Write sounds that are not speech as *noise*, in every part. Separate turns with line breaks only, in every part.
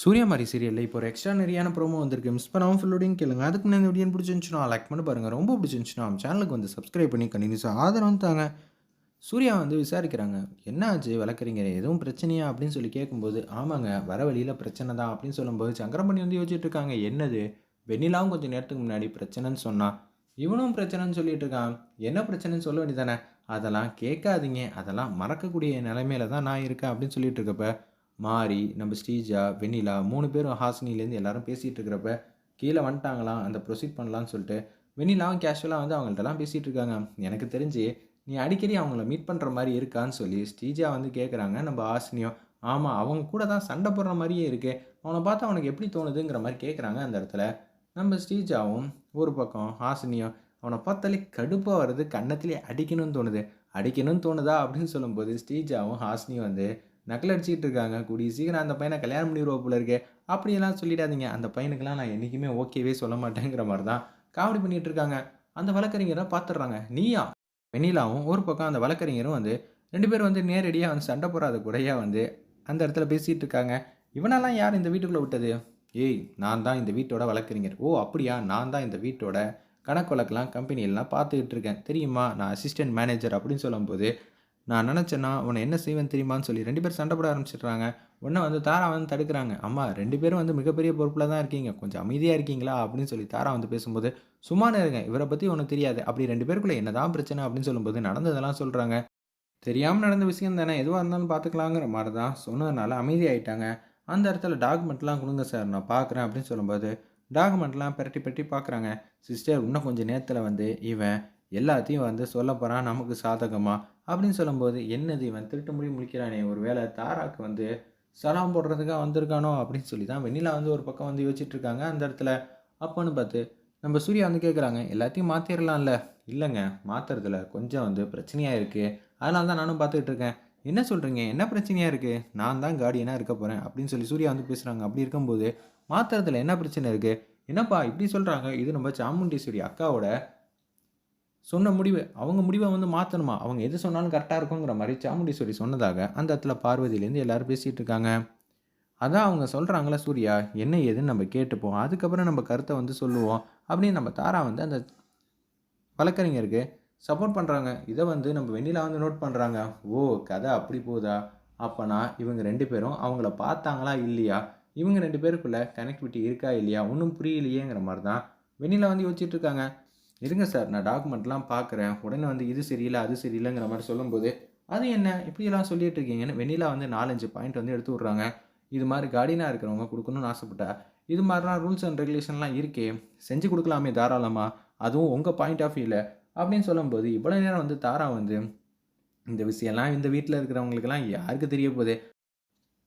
சூர்யாமாரி சீரியலில் இப்போ ஒரு எக்ஸ்ட்ரா நிறையான ப்ரோமோ வந்திருக்கு. மிஸ் பண்ணாமல் ஃபுல்லோடையும் கேளுங்க. அதுக்கு முன்னாடி இந்த வீடியோ பிடிச்சிருந்துச்சுன்னா லைக் பண்ணி பாருங்கள் ரொம்ப பிடிச்சிருந்துச்சுன்னா நம்ம சேனலுக்கு வந்து சப்ஸ்கிரைப் பண்ணி கண்டினியூஸாக ஆதரவு தாங்க. சூர்யா வந்து விசாரிக்கிறாங்க. என்ன ஆச்சு? வளர்க்குறீங்க எதுவும் பிரச்சனையா? அப்படின்னு சொல்லி கேட்கும்போது ஆமாங்க வர வழியில் பிரச்சனை தான். அப்படின்னு சொல்லும்போது சங்கரமணி வந்து யோசிச்சுட்டு இருக்காங்க. என்னது? வெண்ணிலாவும் கொஞ்சம் நேரத்துக்கு முன்னாடி பிரச்சனைன்னு சொன்னால் இவனும் பிரச்சனைன்னு சொல்லிட்டு இருக்கான். என்ன பிரச்சனைன்னு சொல்ல வேண்டியதானே அதெல்லாம் கேட்காதீங்க. அதெல்லாம் மறக்கக்கூடிய நிலைமையில தான் நான் இருக்கேன். அப்படின்னு சொல்லிட்டு இருக்கப்ப மாரி நம்ம ஸ்ரீஜா வெண்ணிலா மூணு பேரும் ஹாசினிலேருந்து எல்லாரும் பேசிகிட்டு இருக்கிறப்ப கீழே வந்துட்டாங்களாம் அந்த ப்ரொசீட் பண்ணலான்னு சொல்லிட்டு வெண்ணிலாவும் கேஷுவலாக வந்து அவங்கள்ட்டலாம் பேசிகிட்டு இருக்காங்க. எனக்கு தெரிஞ்சு நீ அடிக்கடி அவங்கள மீட் பண்ணுற மாதிரி இருக்கான்னு சொல்லி ஸ்ரீஜா வந்து கேட்குறாங்க நம்ம ஹாசினியும் ஆமாம் அவங்க கூட தான் சண்டை போடுற மாதிரியே இருக்கு. அவனை பார்த்து அவனுக்கு எப்படி தோணுதுங்கிற மாதிரி கேட்குறாங்க அந்த இடத்துல. நம்ம ஸ்ரீஜாவும் ஒரு பக்கம் ஹாசினியும் அவனை பார்த்தாலே கடுப்பாக வருது. கன்னத்திலே அடிக்கணும்னு தோணுது. அடிக்கணும்னு தோணுதா? அப்படின்னு சொல்லும்போது ஸ்ரீஜாவும் ஹாசினியும் வந்து நக்கல் இருக்காங்க கூடிய சீக்கிரம் அந்த பையனை கல்யாணம் பண்ணிடுவோம் போல இருக்கே. அப்படியெல்லாம் சொல்லிடாதீங்க. அந்த பையனுக்கெல்லாம் நான் என்றைக்குமே ஓகேவே சொல்ல மாட்டேங்கிற மாதிரி தான் காமெடி பண்ணிட்டு இருக்காங்க அந்த வழக்கறிஞரை பார்த்துடுறாங்க நீயா? வெண்ணிலாவும் ஒரு பக்கம் அந்த வழக்கறிஞரும் வந்து ரெண்டு பேரும் வந்து நேரடியாக வந்து சண்டை போடாத குறையாக வந்து அந்த இடத்துல பேசிகிட்டு இருக்காங்க இவனெல்லாம் யார் இந்த வீட்டுக்குள்ளே விட்டது? ஏய் நான் தான் இந்த வீட்டோட வழக்கறிஞர். ஓ அப்படியா? நான் தான் இந்த வீட்டோட கணக்கு வழக்கெல்லாம் கம்பெனியெல்லாம் பார்த்துக்கிட்டு இருக்கேன் தெரியுமா? நான் அசிஸ்டன்ட் மேனேஜர் அப்படின்னு சொல்லும்போது நான் நினச்சேன்னா உன்னை என்ன செய்வேன் தெரியுமான்னு சொல்லி ரெண்டு பேரும் சண்டை போட ஆரம்பிச்சிடுறாங்க. உன்னை வந்து தாரா வந்து தடுக்கிறாங்க. அம்மா ரெண்டு பேரும் வந்து மிகப்பெரிய பொறுப்பில் தான் இருக்கீங்க. கொஞ்சம் அமைதியாக இருக்கீங்களா? அப்படின்னு சொல்லி தாரா வந்து பேசும்போது சும்மா இருங்க இவரை பற்றி உனக்கு தெரியாது. அப்படி ரெண்டு பேருக்குள்ளே என்னதான் பிரச்சனை அப்படின்னு சொல்லும்போது நடந்ததெல்லாம் சொல்கிறாங்க தெரியாமல் நடந்த விஷயம் தானே எதுவாக இருந்தாலும் பார்த்துக்கலாங்கிற மாதிரி தான் சொன்னதுனால அமைதியாயிட்டாங்க. அந்த இடத்துல டாக்குமெண்ட்லாம் கொடுங்க சார் நான் பார்க்குறேன் அப்படின்னு சொல்லும்போது டாக்குமெண்ட்லாம் பெரட்டி பெரட்டி பார்க்குறாங்க சிஸ்டர் இன்னும் கொஞ்சம் நேரத்தில் வந்து இவன் எல்லாத்தையும் வந்து சொல்ல போகிறான் நமக்கு சாதகமாக அப்படின்னு சொல்லும்போது என்னது இவன் திருட்டு முடி முடிக்கிறானே ஒரு வேளை தாராக்கு வந்து சலாம் போடுறதுக்காக வந்திருக்கானோ? அப்படின்னு சொல்லி தான் வெண்ணிலா வந்து ஒரு பக்கம் வந்து யோசிச்சுட்டு இருக்காங்க அந்த இடத்துல. அப்போன்னு பார்த்து நம்ம சூர்யா வந்து கேட்குறாங்க எல்லாத்தையும் மாற்றிடலாம்ல இல்லைங்க மாற்றுறதுல கொஞ்சம் வந்து பிரச்சனையாக இருக்குது அதனால தான் நானும் பார்த்துக்கிட்டு இருக்கேன். என்ன சொல்கிறீங்க என்ன பிரச்சனையாக இருக்குது நான் தான் கார்டியனாக இருக்க போகிறேன் அப்படின்னு சொல்லி சூர்யா வந்து பேசுகிறாங்க அப்படி இருக்கும்போது மாற்றுறதுல என்ன பிரச்சனை இருக்குது என்னப்பா இப்படி சொல்கிறாங்க இது நம்ம சாமுண்டீஸ்வரி அக்காவோட சொன்ன முடிவு அவங்க முடிவை வந்து மாற்றணுமா அவங்க எது சொன்னாலும் கரெக்டாக இருக்குங்கிற மாதிரி சாமுண்டீஸ்வரி சொன்னதாக அந்த இடத்துல பார்வதியிலேருந்து எல்லாரும் பேசிகிட்டு இருக்காங்க. அதான் அவங்க சொல்கிறாங்களா சூர்யா என்ன ஏதுன்னு நம்ம கேட்டுப்போம். அதுக்கப்புறம் நம்ம கருத்தை வந்து சொல்லுவோம். அப்படின்னு நம்ம தாரா வந்து அந்த வழக்கறிஞருக்கு சப்போர்ட் பண்ணுறாங்க இதை வந்து நம்ம வெண்ணிலா வந்து நோட் பண்ணுறாங்க ஓ கதை அப்படி போதா அப்போனா இவங்க ரெண்டு பேரும் அவங்கள பார்த்தாங்களா இல்லையா? இவங்க ரெண்டு பேருக்குள்ளே கனெக்டிவிட்டி இருக்கா இல்லையா? ஒன்றும் புரியலையேங்கிற மாதிரி தான் வெண்ணிலா வந்து யோசிச்சுட்டு இருக்காங்க. இருங்க சார் நான் டாக்குமெண்ட்லாம் பார்க்குறேன். உடனே வந்து இது சரியில்லை அது சரியில்லைங்கிற மாதிரி சொல்லும்போது அது என்ன? இப்படியெல்லாம் சொல்லிட்டு இருக்கீங்கன்னு வெண்ணிலா வந்து நாலஞ்சு பாயிண்ட் வந்து எடுத்து விட்றாங்க. இது மாதிரி கார்டினாக இருக்கிறவங்க கொடுக்கணும்னு ஆசைப்பட்டா இது மாதிரிலாம் ரூல்ஸ் அண்ட் ரெகுலேஷன்லாம் இருக்கே செஞ்சு கொடுக்கலாமே தாராளமாக அதுவும் உங்கள் பாயிண்ட் ஆஃப் வியூவில் அப்படின்னு சொல்லும்போது இவ்வளோ நேரம் வந்து தாரா வந்து இந்த விஷயம்லாம் இந்த வீட்டில் இருக்கிறவங்களுக்கெல்லாம் யாருக்கு தெரிய போகுது?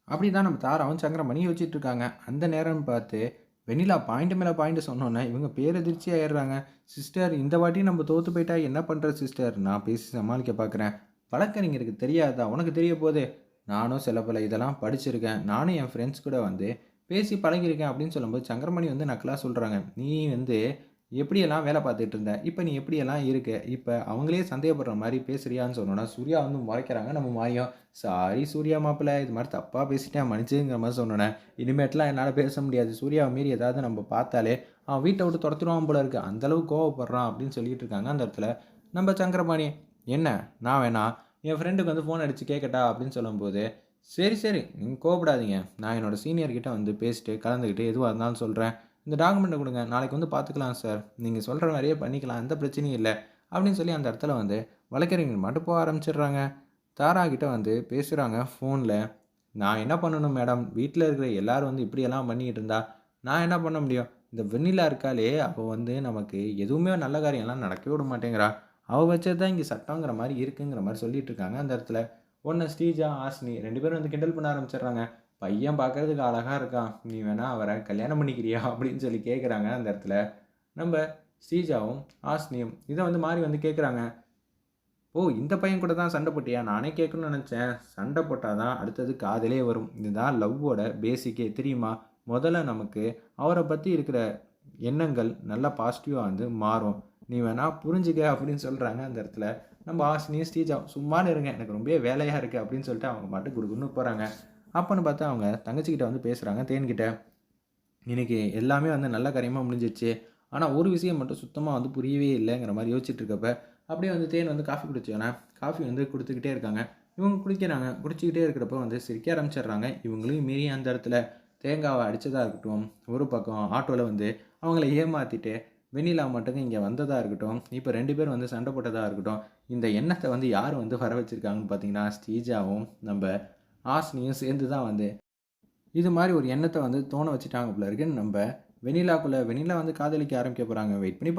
அப்படி தான் நம்ம தாராவும் சங்கரமணி வச்சுட்டு இருக்காங்க. அந்த நேரம் பார்த்து வெண்ணிலா பாயிண்ட் மேலே பாயிண்ட் சொன்னோன்னே இவங்க பேரதிர்ச்சி ஆயிடுறாங்க. சிஸ்டர் இந்த வாட்டி நம்ம தோற்று போயிட்டா என்ன பண்ணுற சிஸ்டர்? நான் பேசி சமாளிக்க பார்க்குறேன் வழக்கறிஞருக்கு தெரியாதா? உனக்கு தெரிய போதே. நானும் சில பல இதெல்லாம் படிச்சிருக்கேன். நானும் என் ஃப்ரெண்ட்ஸ் கூட வந்து பேசி பழகியிருக்கேன் அப்படின்னு சொல்லும்போது சங்கரமணி வந்து நக்கலாக சொல்கிறாங்க நீ வந்து எப்படியெல்லாம் வேலை பார்த்துட்டு இருந்த? இப்போ நீ எப்படியெல்லாம் இருக்க? இப்போ அவங்களே சந்தேகப்படுற மாதிரி பேசுறியான்னு சொன்னோன்னா சூர்யா வந்து முறைக்கிறாங்க. நம்ம மாறியும் சாரி சூர்யா மாப்பிள்ள இது மாதிரி தப்பாக பேசிட்டேன் மன்னிச்சுங்கிற மாதிரி சொன்னோன்னே இனிமேட்லாம் என்னால் பேச முடியாது. சூர்யாவை மீறி ஏதாவது நம்ம பார்த்தாலே அவன் வீட்டை விட்டு துரத்துடுவான் போல இருக்குது அந்தளவு கோவப்படுறான் அப்படின்னு சொல்லிட்டு இருக்காங்க அந்த இடத்துல. நம்ம சங்கரபாணி என்ன? நான் வேணா? என் ஃப்ரெண்டுக்கு வந்து ஃபோன் அடித்து கேட்கட்டா அப்படின்னு சொல்லும்போது சரி சரி நீங்கள் கோவப்படாதீங்க. நான் என்னோடய சீனியர்கிட்ட வந்து பேசிட்டு கலந்துக்கிட்டு எதுவாக இருந்தாலும் சொல்கிறேன் இந்த டாக்குமெண்ட்டை கொடுங்க. நாளைக்கு வந்து பார்த்துக்கலாம் சார் நீங்கள் சொல்கிற மாதிரியே பண்ணிக்கலாம். எந்த பிரச்சனையும் இல்லை. அப்படின்னு சொல்லி அந்த இடத்துல வந்து வழக்கறிஞர் மட்டும் போக ஆரம்பிச்சிடுறாங்க. தாரா கிட்ட வந்து பேசுகிறாங்க ஃபோனில் நான் என்ன பண்ணணும் மேடம் வீட்டில் இருக்கிற எல்லாரும் வந்து இப்படியெல்லாம் பண்ணிக்கிட்டு இருந்தா நான் என்ன பண்ண முடியும்? இந்த வெண்ணிலா இருக்காளே அவள் வந்து நமக்கு எதுவுமே நல்ல காரியம்லாம் நடக்கவே விட மாட்டேங்கிறா. அவள் வச்சது தான் இங்கே சட்டங்கிற மாதிரி இருக்குங்கிற மாதிரி சொல்லிட்டு இருக்காங்க அந்த இடத்துல. ஒன்று ஸ்ரீஜா ஆஸ்னி ரெண்டு பேரும் வந்து கிண்டல் பண்ண ஆரம்பிச்சிடுறாங்க. பையன் பார்க்கறதுக்கு அழகாக இருக்கான். நீ வேணால் அவரை கல்யாணம் பண்ணிக்கிறியா? *laughs* அப்படின்னு சொல்லி கேட்குறாங்க அந்த இடத்துல. நம்ம ஸ்ரீஜாவும் ஆஸ்னியும் இதை வந்து மாறி வந்து கேட்குறாங்க ஓ இந்த பையன் கூட தான் சண்டை போட்டியா? நானே கேட்கணும்னு நினச்சேன். சண்டை போட்டால் தான் அடுத்தது காதலே வரும். இதுதான் லவ்வோட பேசிக்கே தெரியுமா? முதல்ல நமக்கு அவரை பற்றி இருக்கிற எண்ணங்கள் நல்லா பாசிட்டிவாக வந்து மாறும். நீ வேணால் புரிஞ்சுக்க அப்படின்னு சொல்கிறாங்க அந்த இடத்துல. நம்ம ஆசினியும் ஸ்ரீஜா சும்மா இருங்க. எனக்கு ரொம்ப வேலையாக இருக்குது அப்படின்னு சொல்லிட்டு அவங்க மாட்டு கொடுக்குன்னு போகிறாங்க அப்போன்னு பார்த்தா அவங்க தங்கச்சிக்கிட்ட வந்து பேசுகிறாங்க தேன்கிட்ட. இன்னைக்கு எல்லாமே வந்து நல்ல காரியமாக முடிஞ்சிச்சு ஆனால் ஒரு விஷயம் மட்டும் சுத்தமாக வந்து புரியவே இல்லைங்கிற மாதிரி யோசிச்சுட்டு இருக்கப்ப அப்படியே வந்து தேன் வந்து காஃபி குடிச்சோன்னா காஃபி வந்து கொடுத்துக்கிட்டே இருக்காங்க. இவங்க குடிக்கிறாங்க. குடிச்சிக்கிட்டே இருக்கிறப்ப வந்து சிரிக்க ஆரம்பிச்சிடுறாங்க. இவங்களையும் மீறி அந்த இடத்துல தேங்காவை அடித்ததாக இருக்கட்டும் ஒரு பக்கம் ஆட்டோவில் வந்து அவங்கள ஏமாற்றிட்டு வெண்ணிலா மட்டும் இங்கே வந்ததாக இருக்கட்டும் இப்போ ரெண்டு பேரும் வந்து சண்டை போட்டதாக இருக்கட்டும் இந்த எண்ணத்தை வந்து யார் வந்து வர வச்சுருக்காங்கன்னு பார்த்தீங்கன்னா ஸ்டீஜாவும் நம்ம ஆசனையும் சேர்ந்து தான் வந்து இது மாதிரி ஒரு எண்ணத்தை வந்து தோண வச்சுட்டாங்க போல இருக்குன்னு நம்ம வெனிலாக்குள்ளே வெண்ணிலா வந்து காதலிக்க ஆரம்பிக்க போகிறாங்க வெயிட் பண்ணி